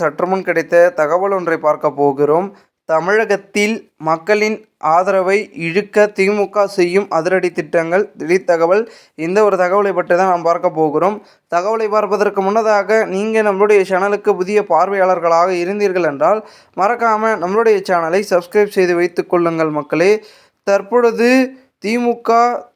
சற்றுமுன் கிடைத்த தகவல் ஒன்றை பார்க்க போகிறோம். தமிழகத்தில் மக்களின் ஆதரவை இழுக்க திமுக செய்யும் அதிரடி திட்டங்கள் திடீர் தகவல் இந்த ஒரு தகவலை பற்றி தான் நாம் பார்க்க போகிறோம். தகவலை பார்ப்பதற்கு முன்னதாக நீங்கள் நம்மளுடைய சேனலுக்கு புதிய பார்வையாளர்களாக இருந்தீர்கள் என்றால் மறக்காமல் நம்மளுடைய சேனலை சப்ஸ்கிரைப் செய்து வைத்துக் கொள்ளுங்கள் மக்களே. தற்பொழுது திமுக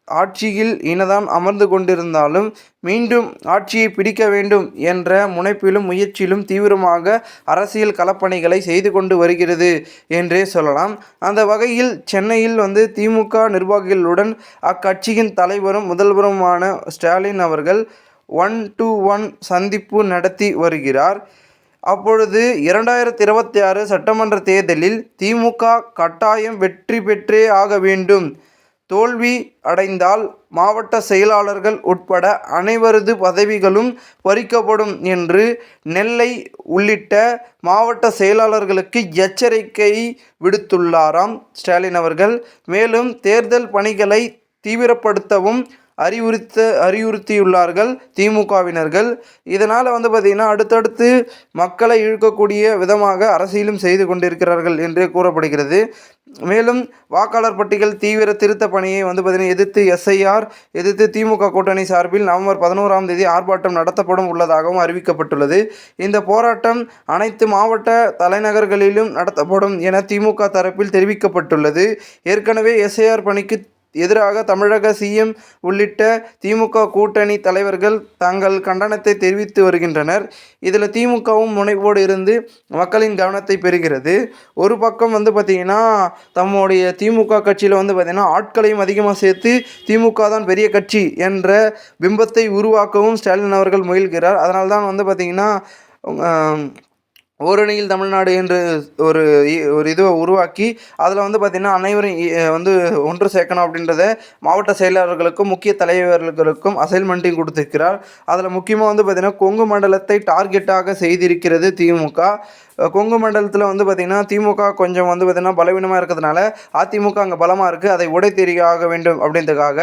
ஆட்சியில் இனதான் அமர்ந்து கொண்டிருந்தாலும் மீண்டும் ஆட்சியை பிடிக்க வேண்டும் என்ற முனைப்பிலும் முயற்சியிலும் தீவிரமாக அரசியல் களப்பணிகளை செய்து கொண்டு வருகிறது என்றே சொல்லலாம். அந்த வகையில் சென்னையில் வந்து திமுக நிர்வாகிகளுடன் அக்கட்சியின் தலைவரும் முதல்வருமான ஸ்டாலின் அவர்கள் ஒன் டு ஒன் சந்திப்பு நடத்தி வருகிறார். அப்பொழுது இரண்டாயிரத்தி இருபத்தி ஆறு சட்டமன்ற தேர்தலில் திமுக கட்டாயம் வெற்றி பெற்றே ஆக வேண்டும். தோல்வி அடைந்தால் மாவட்ட செயலாளர்கள் உட்பட அனைவரது பதவிகளும் பறிக்கப்படும் என்று நெல்லை உள்ளிட்ட மாவட்ட செயலாளர்களுக்கு எச்சரிக்கை விடுத்துள்ளாராம் ஸ்டாலின் அவர்கள். மேலும் தேர்தல் பணிகளை தீவிரப்படுத்தவும் அறிவுறுத்த அறிவுறுத்தியுள்ளார்கள் திமுகவினர்கள். இதனால் வந்து பார்த்திங்கன்னா அடுத்தடுத்து மக்களை இழுக்கக்கூடிய விதமாக அரசியலும் செய்து கொண்டிருக்கிறார்கள் என்று கூறப்படுகிறது. மேலும் வாக்காளர் பட்டியல் தீவிர திருத்த பணியை வந்து பார்த்திங்கன்னா எதிர்த்து எஸ்ஐஆர் எதிர்த்து திமுக கூட்டணி சார்பில் நவம்பர் பதினோராம் தேதி ஆர்ப்பாட்டம் நடத்தப்படும் உள்ளதாகவும் அறிவிக்கப்பட்டுள்ளது. இந்த போராட்டம் அனைத்து மாவட்ட தலைநகர்களிலும் நடத்தப்படும் என திமுக தரப்பில் தெரிவிக்கப்பட்டுள்ளது. ஏற்கனவே எஸ்ஐஆர் பணிக்கு எதிராக தமிழக சிஎம் உள்ளிட்ட திமுக கூட்டணி தலைவர்கள் தங்கள் கண்டனத்தை தெரிவித்து வருகின்றனர். இதில் திமுகவும் முனைப்போடு இருந்து மக்களின் கவனத்தை பெறுகிறது. ஒரு பக்கம் வந்து பார்த்திங்கன்னா தம்முடைய திமுக கட்சியில் வந்து பார்த்திங்கன்னா ஆட்களையும் அதிகமாக சேர்த்து திமுக தான் பெரிய கட்சி என்ற பிம்பத்தை உருவாக்கவும் ஸ்டாலின் அவர்கள் முயல்கிறார். அதனால்தான் தான் வந்து பார்த்திங்கன்னா ஓரணியில் தமிழ்நாடு என்று ஒரு ஒரு இதுவை உருவாக்கி அதில் வந்து பார்த்திங்கன்னா அனைவரும் வந்து ஒன்று சேர்க்கணும் அப்படின்றத மாவட்ட செயலாளர்களுக்கும் முக்கிய தலைவர்களுக்கும் அசைன்மெண்ட்டையும் கொடுத்துருக்கிறார். அதில் முக்கியமாக வந்து பார்த்திங்கன்னா கொங்கு மண்டலத்தை டார்கெட்டாக செய்திருக்கிறது திமுக. கொங்கு மண்டலத்தில் வந்து பார்த்திங்கன்னா திமுக கொஞ்சம் வந்து பார்த்திங்கன்னா பலவீனமாக இருக்கிறதுனால அதிமுக அங்கே பலமாக இருக்குது அதை உடை தெரிய வேண்டும் அப்படின்றதுக்காக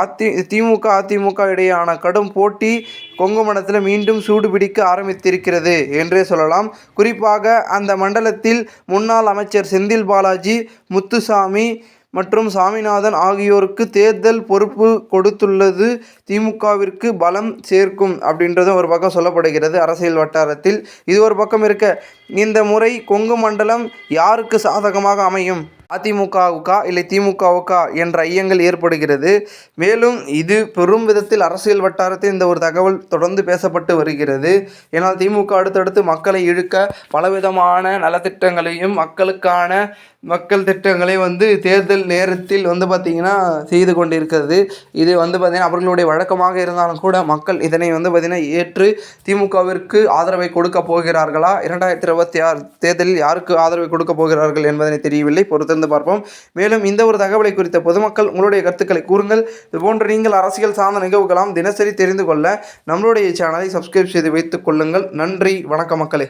அதி திமுக அதிமுக இடையேயான கடும் போட்டி கொங்குமணத்தில் மீண்டும் சூடு பிடிக்க ஆரம்பித்திருக்கிறது என்றே சொல்லலாம். குறிப்பாக அந்த மண்டலத்தில் முன்னாள் அமைச்சர் செந்தில் பாலாஜி முத்துசாமி மற்றும் சாமிநாதன் ஆகியோருக்கு தேர்தல் பொறுப்பு கொடுத்துள்ளது. திமுகவிற்கு பலம் சேர்க்கும் அப்படின்றதும் ஒரு பக்கம் சொல்லப்படுகிறது அரசியல் வட்டாரத்தில். இது ஒரு பக்கம் இருக்க இந்த முறை கொங்கு மண்டலம் யாருக்கு சாதகமாக அமையும்? அதிமுகவுக்கா இல்லை திமுகவுக்கா என்ற ஐயங்கள் ஏற்படுகிறது. மேலும் இது பெரும் விதத்தில் அரசியல் வட்டாரத்தில் இந்த ஒரு தகவல் தொடர்ந்து பேசப்பட்டு வருகிறது. ஏன்னால் திமுக அடுத்தடுத்து மக்களை இழுக்க பலவிதமான நலத்திட்டங்களையும் மக்களுக்கான மக்கள் திட்டங்களை வந்து தேர்தல் நேரத்தில் வந்து பார்த்திங்கன்னா செய்து கொண்டிருக்கிறது. இது வந்து பார்த்திங்கன்னா அவர்களுடைய வழக்கமாக இருந்தாலும் கூட மக்கள் இதனை வந்து பார்த்திங்கன்னா ஏற்று திமுகவிற்கு ஆதரவை கொடுக்க போகிறார்களா? இரண்டாயிரத்தி இருபத்தி ஆறு தேர்தலில் யாருக்கு ஆதரவை கொடுக்க போகிறார்கள் என்பதனை தெரியவில்லை. பொறுத்திருந்து பார்ப்போம். மேலும் இந்த ஒரு தகவலை குறித்த பொதுமக்கள் உங்களுடைய கருத்துக்களை கூறுங்கள். இது போன்று நீங்கள் அரசியல் சார்ந்த நிகழ்வுகளாம் தினசரி தெரிந்து கொள்ள நம்மளுடைய சேனலை சப்ஸ்கிரைப் செய்து வைத்துக் கொள்ளுங்கள். நன்றி. வணக்க மக்களே.